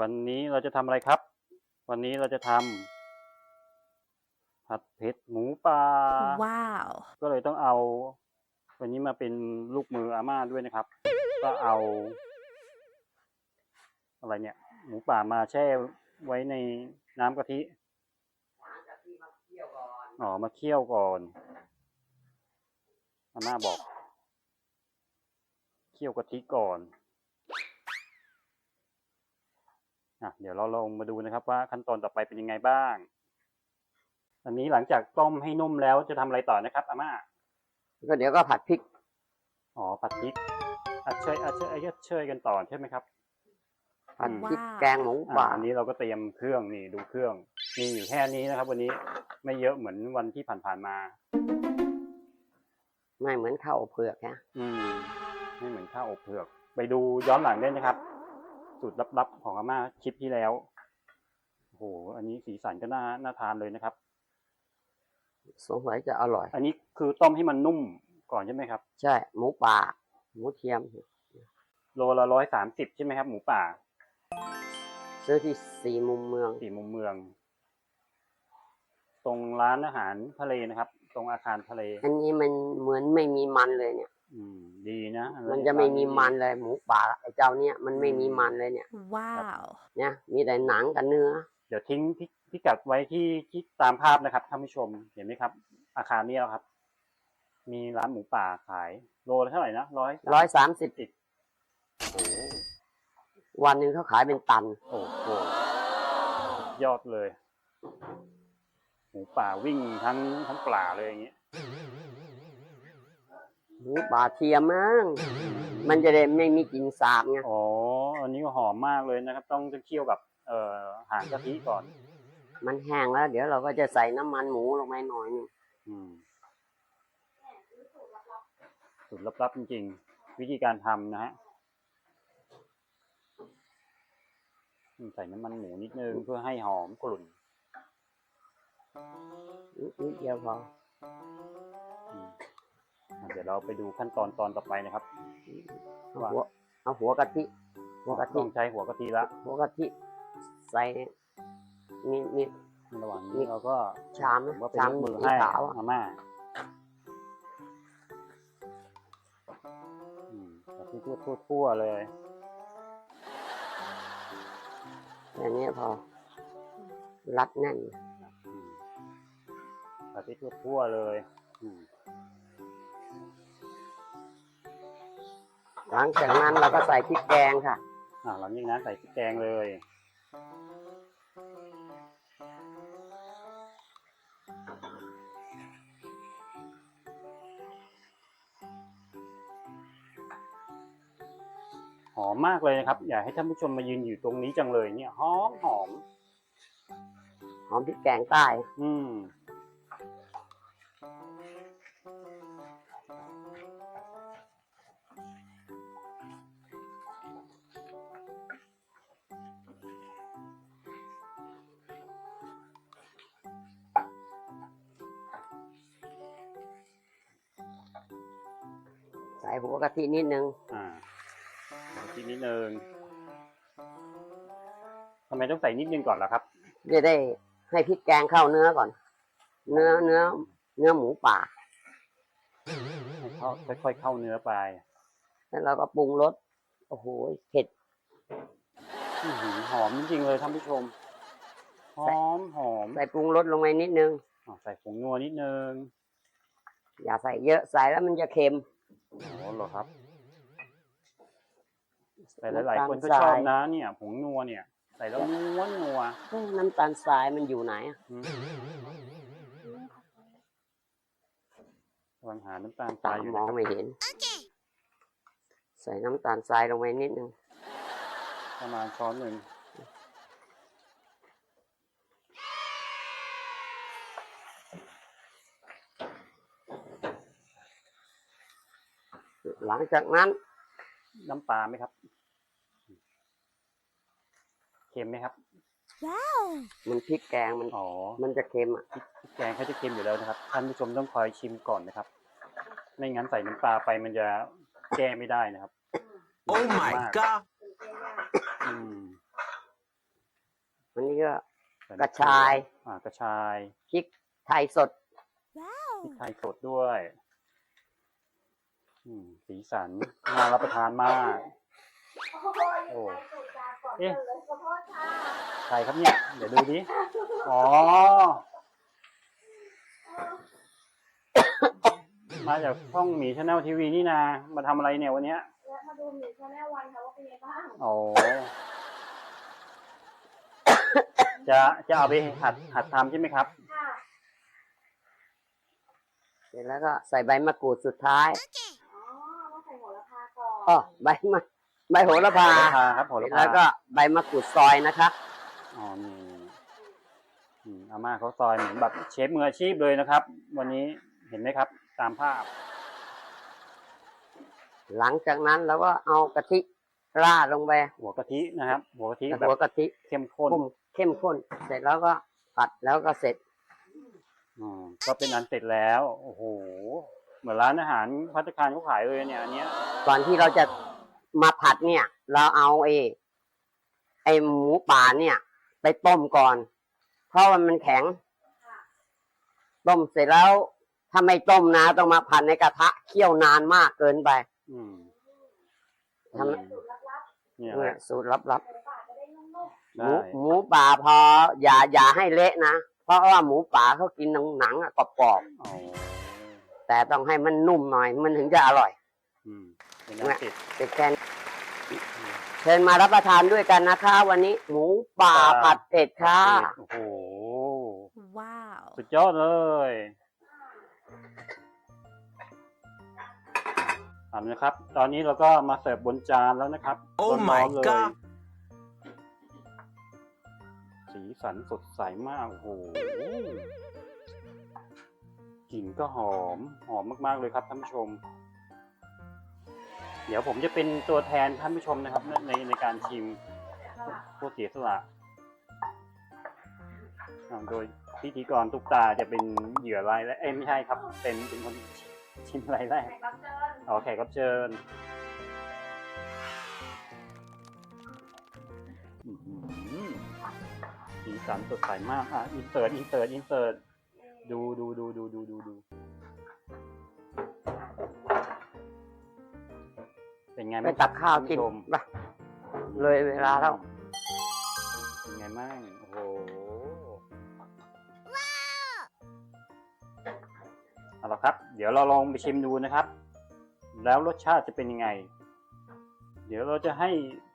วันนี้เราจะทำอะไรครับ วันนี้เราจะทำผัดเผ็ดหมูป่าว้าว ก็เลยต้องเอา วันนี้มาเป็นลูกมืออาม่าด้วยนะครับ ก็เอา อะไรเนี่ย หมูป่ามาแช่ไว้ในน้ำกะทิอ๋อ มาเคี่ยวก่อนอาม่าบอก เคี่ยวกะทิก่อน อะเดี๋ยวเราลองมาดูนะครับว่าขั้นตอนต่อไปเป็นยังไงบ้าง อันนี้หลังจากต้มให้นุ่มแล้วจะทำอะไรต่อนะครับอาม่าก็เดี๋ยวก็ผัดพริก อ๋อผัดพริกอัดเชยอัดเชยอัดเชยกันต่อใช่ไหมครับผัดอืมพริกว้าวแกงหมูอ่าป่าอันนี้เราก็เตรียมเครื่องนี่ดูเครื่องมีอยู่แค่นี้นะครับ วันนี้ไม่เยอะเหมือนวันที่ผ่านๆมา ไม่เหมือนข้าวอบเผือกนะอืมไม่เหมือนข้าวอบเผือก ไปดูย้อนหลังได้นะครับ สูตรลับๆของอาม่าคลิปที่แล้วโอ้โหอันนี้สีสันก็น่าน่าทานเลยนะครับ สงสัยจะอร่อย อันนี้คือต้มให้มันนุ่มก่อนใช่ไหมครับ ใช่ หมูป่า หมูเทียม โลละร้อยสามสิบใช่ไหมครับ หมูป่า ซื้อที่สี่มุมเมือง สี่มุมเมือง ตรงร้านอาหารทะเลนะครับ ตรงอาคารทะเล อันนี้มันเหมือนไม่มีมันเลยเนี่ย อืมดีนะอัมันจะไม่มีมันเลยหมูป่าไอ้เจ้าเนี่ยมันไม่มีมันเลยเนี่ย ว้าว เนี่ย มีแต่หนังกับเนื้อ เดี๋ยวทิ้งพิพิกัดไว้ที่ที่ตามภาพนะครับท่านผู้ชมเห็นไหมครับ อาคารนี้แล้วครับ มีร้านหมูป่าขายโลละเท่าไหร่นะร้อยร้อยสามสิบโอ้โหวันหนึ่งเขาขายเป็นตัน โอ้โหยอดเลย หมูป่าวิ่งทั้งทั้งป่าเลยอย่างเงี้ย หมูป่าเทียมมั้งมันจะได้ไม่มีกลิ่นสาบไง อ๋อ อันนี้ก็หอมมากเลยนะครับ ต้องจะเคี่ยวกับเอ่อหางกะทิก่อน มันแห้งแล้ว เดี๋ยวเราก็จะใส่น้ำมันหมูลงไปหน่อยหนึงอืมสูตรลับๆจริงๆ วิธีการทำนะฮะอืมใส่น้ำมันหมูนิดนึงเพื่อให้หอมกลุ่นนิดเดียวพออืมอะ เดี๋ยวเราไปดูขั้นตอนตอนต่อไปนะครับเอาหัวเอาหัวกะทิหัวกะทิต้องใช้หัวกะทิละหัวกะทิใส่มีมีระหว่างนี้เราก็ชามผมนะว่าเป็นชามลูกมือสีให้ขาวอะอาม่าอืมแบบทั่วๆทั่วๆเลยอย่างนี้พอ รัดแน่นอืมแบบทั่วๆเลย อืม หลังจากนั้นเราก็ใส่พริกแกงค่ะ อ่าหลังจากนั้นใส่พริกแกงเลย หอมมากเลยนะครับ อยากให้ท่านผู้ชมมายืนอยู่ตรงนี้จังเลยเนี่ยหอมหอมหอมพริกแกงใต้ อืม หัวกะทินิดนึง อ่าทีนิดนึงทำไมต้องใส่นิดนึงก่อนล่ะครับ จะได้ให้พริกแกงเข้าเนื้อก่อน เนื้อเนื้อ เนื้อหมูป่าให้เข้าค่อยๆเข้าเนื้อไปแล้วเราก็ปรุงรส โอ้โห เผ็ด อื้อหือหอมจริงๆเลยท่านผู้ชม หอมหอมใส่ปรุงรสลงไปนิดนึง อ่าใส่ผงนัวนิดนึง อย่าใส่เยอะ ใส่แล้วมันจะเค็ม โอ้เหรอครับ แต่หลายๆคนก็น้ำตาลทรายชอบนะ เนี่ยผงนัวเนี่ย ใส่แล้วนัวนัวเอ้ยน้ำตาลทรายมันอยู่ไหนอะอืมกำลังหาน้ำตาลทรายอยู่มนะองครับไม่เห็น ใส่น้ำตาลทรายลงไปนิดนึงประมาณช้อนหนึ่ง หลังจากนั้น น้ำปลาไหมครับ เค็มไหมครับ มันพริกแกงมันอ๋อมันจะเค็มอะพริกแกงเขาจะเค็มอยู่แล้วนะครับท่านผู้ชมต้องคอยชิมก่อนนะครับ ไม่งั้นใส่น้ำปลาไปมันจะแก้ไม่ได้นะครับ Oh my มาก god! อืมวันนี้ก็ใส่กระชาย อ่ากระชายพริกไทยสดพริกไทยสดด้วย อืมสีสันน่ารับประทานมาก โอ้เอ๊ะใครครับเนี่ย เดี๋ยวดูดิ อ๋อ มาจากช่องหมีชาแนลทีวีนี่นา มาทำอะไรเนี่ยวันเนี้ยและมาดูหมีชาแนลวันค่ะว่าเป็นไงบ้างโอ้จะจะเอาไปหัดหัดทำใช่ไหมครับค่ะเสร็จแล้วก็ใส่ใบมะกรูดสุดท้าย อ๋อต้องใส่โหระพาก่ อนอ๋อใบมะใบโหระพา โหระพาครับโหระพาแล้วก็ใบมะกรูดซอยนะคะอ๋อนี่นี่อืมอาม่าเขาซอยเหมือนแบบเชฟมืออาชีพเลยนะครับ วันนี้เห็นไหมครับ ตามภาพ หลังจากนั้นเราก็เอากะทิราดลงไปหัวกะทินะครับ หัวกะทิแบหัวบกะทิเข้มข้นข้นเข้มข้น เสร็จแล้วก็ผัดแล้วก็เสร็จ อืมก็เป็นอันเสร็จแล้ว โอ้โห เหมือนร้านอาหารพัตตาคารเขาขายเลยเนี่ยอันเนี้ยก่อนที่เราจะมาผัดเนี่ย เราเอาไอ้ไอ้หมูป่าเนี่ย ไปต้มก่อน เพราะว่ามันแข็ง ต้มเสร็จแล้วถ้าไม่ต้มนะต้องมาผัดในกระทะเคี่ยวนานมากเกินไปอืมทำอืมสูตรลับเนี่ยเนี่ยฮะ สูตรลับๆหมูป่าจะได้นุ่มๆหได้มูหมูป่าพออย่าอย่าให้เละนะ เพราะว่าหมูป่าเขากินหนังหนังๆอะกรอบอ๋อๆ แต่ต้องให้มันนุ่มหน่อย มันถึงจะอร่อย อืมเป็นอันเสร็จเสร็จแค่นี้เชิญมารับประทานด้วยกันนะคะ วันนี้หมูป่าครับผัดเผ็ดค่ะโอ้โหว้าว สุดยอดเลยเอาละครับ ตอนนี้เราก็มาเสิร์ฟบนจานแล้วนะครับ Oh ร้อน my ๆเลย God สีสันสดใสมาก โอ้โห กลิ่นก็หอมหอมมากๆเลยครับท่านผู้ชม เดี๋ยวผมจะเป็นตัวแทนท่านผู้ชมนะครับ ในในในการชิมผู้เสียสละอ่าโดยพิธีกรตุกตาจะเป็นเหยื่อรายแรกเอ้ยไม่ใช่ครับ เป็นเป็นคนชิมรายแรกๆแขกรับเชิญเอาแขกรับเชิญอื้อหือสีสันสดใสมากอะอินเสิร์ตอินเสิร์ตอินเสิร์ต ดูดูดูดูดูดูดูเป็นไงไปบ้างตักข้าวกินท่ผู้ชมไปเลยเวลาแล้ว เป็นไงบ้างโอ้โหเอาละครับ เดี๋ยวเราลองไปชิมดูนะครับ แล้วรสชาติจะเป็นยังไง เดี๋ยวเราจะให้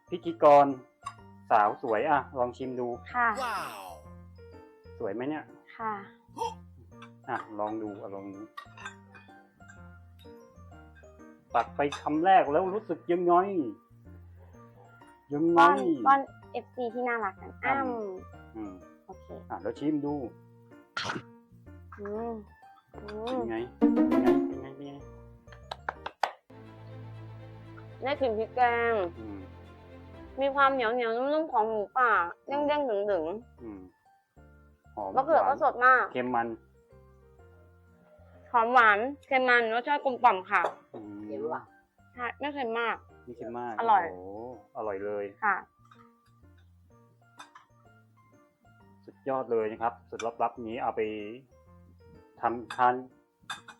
พิธีกรสาวสวยอะลองชิมดูค่ะ Wow. สวยไหมเนี่ย ค่ะ อะลองดูอะลองดูตักไปคำแรกแล้วรู้สึกยังไงยังไงป้อนป้อนเอฟซีที่น่ารักกันอือ้ำมอืมโอเคอะแล้วชิมดูอืมอืเป็นมไงเป็นไงเป็นไงเป็นไงได้กลิ่นพริกแกงอืมมีความเหนียวเหนียวๆนุ่มๆของหมูป่าเด้งๆดึงอืมหอมๆมะเขือหวาก็นสดมาก เค็มมัน หอมหวานเค็มมันรสชาติกลมกล่อมค่ะอืมเค็มว่ะ ใช่ไม่เค็มมาก ไม่เค็มมากอร่อยโอ้อร่อยเลย ค่ะ สุดยอดเลยนะครับสุดลับๆนี้เอาไปทำทาน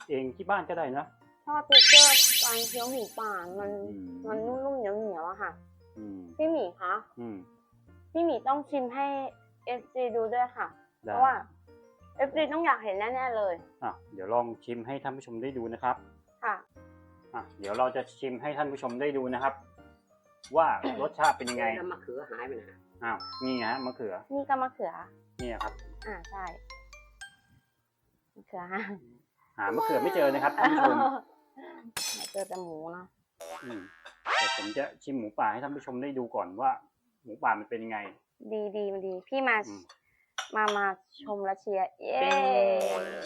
เองที่บ้านก็ได้นะชอบพิกเกอร์การเคี้ยวหมูป่ามันอืมมันนุ่มๆเหนียวๆอะค่ะ อืมพี่หมีคะ อืมพี่หมีต้องชิมให้เอฟซีดูด้วยค่ะ เพได้ราะว่า เอฟซีต้องอยากเห็นแน่ๆเลย อะเดี๋ยวลองชิมให้ท่านผู้ชมได้ดูนะครับค่ะ อะเดี๋ยวเราจะชิมให้ท่านผู้ชมได้ดูนะครับ ว่ารสชาติเป็นยังไงน้ำมะเขือหายไปไหนอ้าวนี่ฮะมะเขือนี่ก็มะเขือ เนี่ยครับ อ่าใช่มะเขือหามะเขือไม่เจอนะครับท่านผู้ชมเจอแต่หมูเนาะอืมแต่ผมจะชิมหมูป่าให้ท่านผู้ชมได้ดูก่อนว่า หมูป่ามันเป็นยังไง ดีดีมันดี พี่มาอืม มามาชมและเชียร์เย้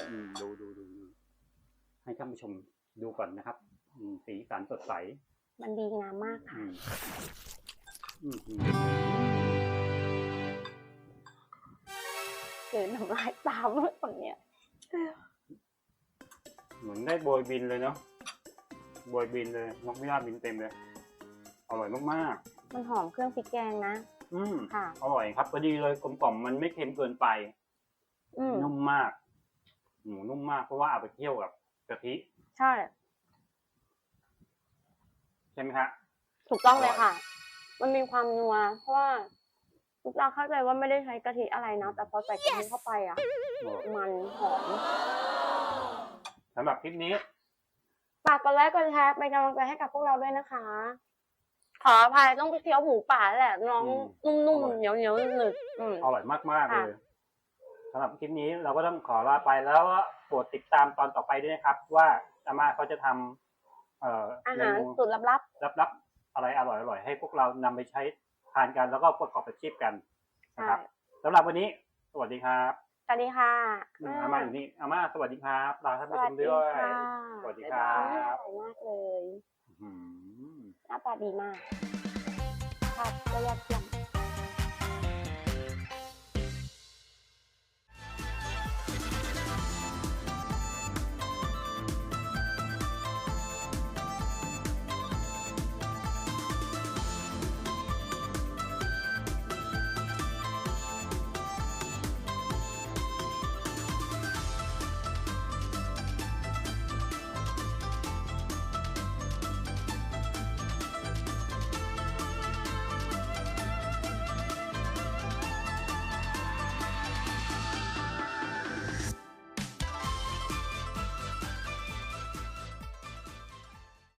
อืมดูดูดูดูให้ท่านผู้ชมดูก่อนนะครับอืมสีสันสดใสมันดีงามมากอืค่ะมอืมอืมคือน้ำลายตามเลยคนเนี้ยเหมือนได้โบยบินเลยเนาะโบยบินเลยนกพิราบบินเต็มเลย อร่อยมากมันหอมเครื่องพริกแกงนะๆ อืมค่ะ อร่อยครับพอดีเลยกลมกล่อมมันไม่เค็มเกินไป อืมนุ่มมาก หมูนุ่มมากเพราะว่าเอาไปเคี่ยวกับกะทิใช่ ใช่ไหมฮะ ถูกต้องเลยอร่อยค่ะ มันมีความนัว เพราะว่าลูกตาเข้าใจว่าไม่ได้ใช้กะทิอะไรนะ แต่พอใส่กะทิเข้าไปอะโอ้มันหอมสำหรับคลิปนี้ ฝากกดไลค์กดแชร์เป็นกำลังใจให้กับพวกเราด้วยนะคะ ขออภัยต้องไปเคี้ยวหมูป่าแหละ น้องอืมนุ่มอร่อยๆเหนียวเหนียวๆหนึบๆอืม อร่อยมาก ๆ เลค่ะ ยสำหรับคลิปนี้เราก็ต้องขอลาไปแล้วก็โปรดติดตามตอนต่อไปด้วยนะครับ ว่าอาม่าเขาจะทำเอ่ออาเมหารนูสูตรลับรับๆอะไรอร่อยๆ ให้พวกเรานำไปใช้ทานกันแล้วก็ประกอบอาชีพกันๆนะใช่ครับสำหรับวันนี้ สวัสดีครับสวัสดีค่ะอืมอาม่าอยู่นี่อาม่าสวัสดีครับลาท่านสผู้ชวัสมดีด้วย ค่ะสวัสดีครับ อร่อยมากเลย อืมหน้าตาดีมากครับก็ยอด